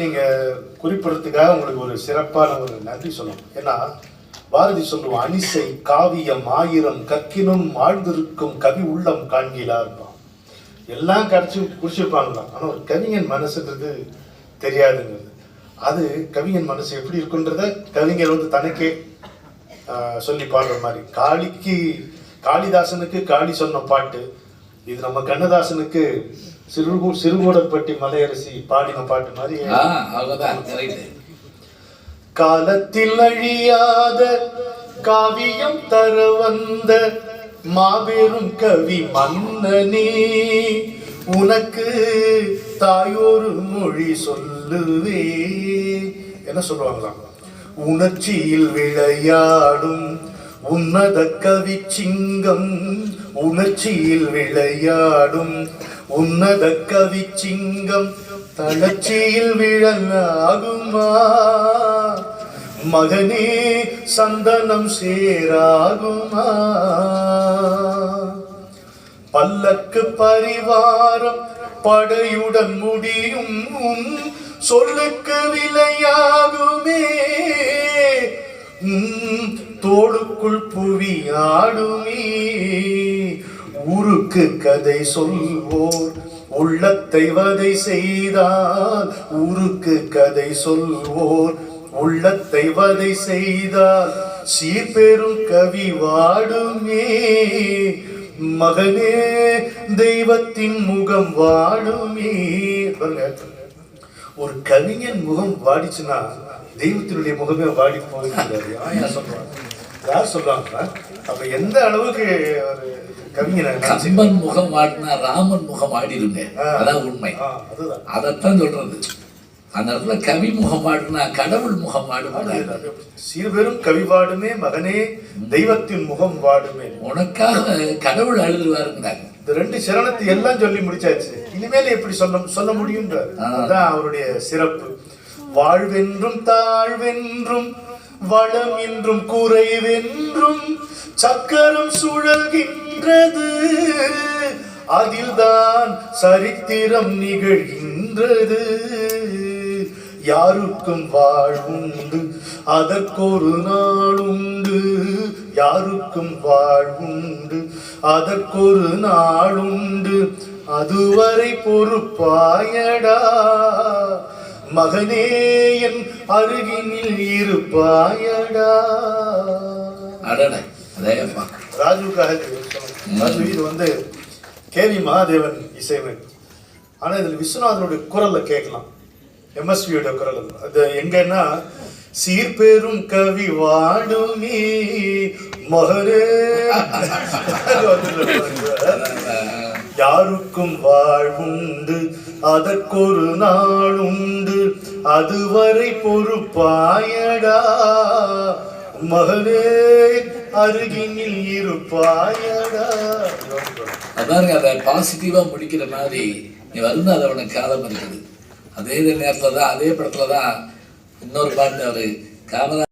நீங்க குறிப்பிடறதுக்காக உங்களுக்கு ஒரு சிறப்பான ஒரு நன்றி சொல்லணும். ஏன்னா பாரதி சொல்லுவோம் அனிசை காவியம் ஆயிரம் கற்கினும் ஆழ்ந்திருக்கும் கவி உள்ளம் காண்கிலா இருப்பான் எல்லாம் கடிச்சு குடிச்சிருப்பாங்களாம் ஆனா ஒரு கவிஞன் மனசுன்றது தெரியாதுங்கிறது. அது கவிஞன் மனசு எப்படி இருக்குன்றத கவிஞர் வந்து தனக்கே சொல்லி பாடுற மாதிரி. காளிக்கு காளிதாசனுக்கு காளி சொன்ன பாட்டு இது நம்ம கண்ணதாசனுக்கு சிறுகு சிறுகூடற்பட்டி மலையரசி பாடின பாட்டு மாதிரி. காலத்தில் அழியாத காவியம் தர வந்த மாபெரும் கவி மன்னனே உனக்கு தாயோரு மொழி சொல்லுவே. என்ன சொல்லுவாங்களாம்? உணர்ச்சியில் விளையாடும் உன்னத கவி சிங்கம் உணர்ச்சியில் விளையாடும் உன்னத கவி சிங்கம் தளர்ச்சியில் விழலாகுமா? மகனே சந்தனம் சேராகுமா? பல்லக்கு பரிவாரம் படையுடன் முடியும் சொல்லுக்கு விலையாகுமே. தோடுக்குள் தோளுக்குள் புவி ஆடுமே ஊருக்கு கதை சொல்வோர் உள்ளத்தை வதை செய்தால் ஊருக்கு கதை சொல்வோர் உள்ளத்தை வதை செய்தால் சீர்பெரும் கவி வாடுமே மகனே தெய்வத்தின் முகம் வாடுமே. ஒரு கவிஞன் முகம் வாடிச்சுன்னா தெய்வத்தினுடைய முகமே வாடி போகிறது யார் சொல்றாங்க யார் சொல்றாங்க? அப்ப எந்த அளவுக்கு ஒரு கம்பன் முகம் ஆடினா ராமன் முகம் ஆடிடுங்க. அதான் உண்மை. அதைத்தான் சொல்றது. அந்த இடத்துல கவி முகம் ஆடினா கடவுள் முகம் அது- ஆடுங்க அது சீர்பெரும் கவி வாடுமே மகனே தெய்வத்தின் முகம் வாடுமே. உனக்காக கடவுள் அழுதுவாருங்கிறாங்க. இந்த ரெண்டு சரணத்தை எல்லாம் சொல்லி முடிச்சாச்சு. இனிமேல் எப்படி சொல்ல சொல்ல முடியும்ன்றார். அதான் அவருடைய சிறப்பு. வாழ்வென்றும் தாழ்வென்றும் வளம் என்றும் குறைவென்றும் சக்கரம் நின்றது. அதில்தான் சரித்திரம் நிகழ்கின்றது. யாருக்கும் வாழ்வுண்டு அதற்கொரு நாளுண்டு. யாருக்கும் வாழ்வுண்டு அதற்கொரு நாளுண்டு. அதுவரை பொறுப்பாயடா. மகனே என் அருகினில் இருப்பாயடா. அடட. அதேப்பா ராஜுக்காக இது சொல்லணும். ராஜு இது வந்து கேவி மகாதேவன் இசையமைப்பு ஆனா இதுல விஸ்வநாதனுடைய குரல்ல கேட்கலாம் எம்எஸ்வியோட குரல் அது. அது எங்கன்னா சீர்பெரும் கவி வாடுமே மகரே அது. யாருக்கும் வாழ்வுண்டு அதற்கொரு நாளுண்டு அதுவரை பொறுப்பாயடா மகனே அருகினில் இருப்பாயடா. அதாங்க அதை பாசிட்டிவா முடிக்கிற மாதிரி நீ வந்து அதை உனக்கு காலம் இருக்குது அதே நேரத்துல தான் அதே படத்துல தான் இன்னொரு பாட்டு அவரு காமரா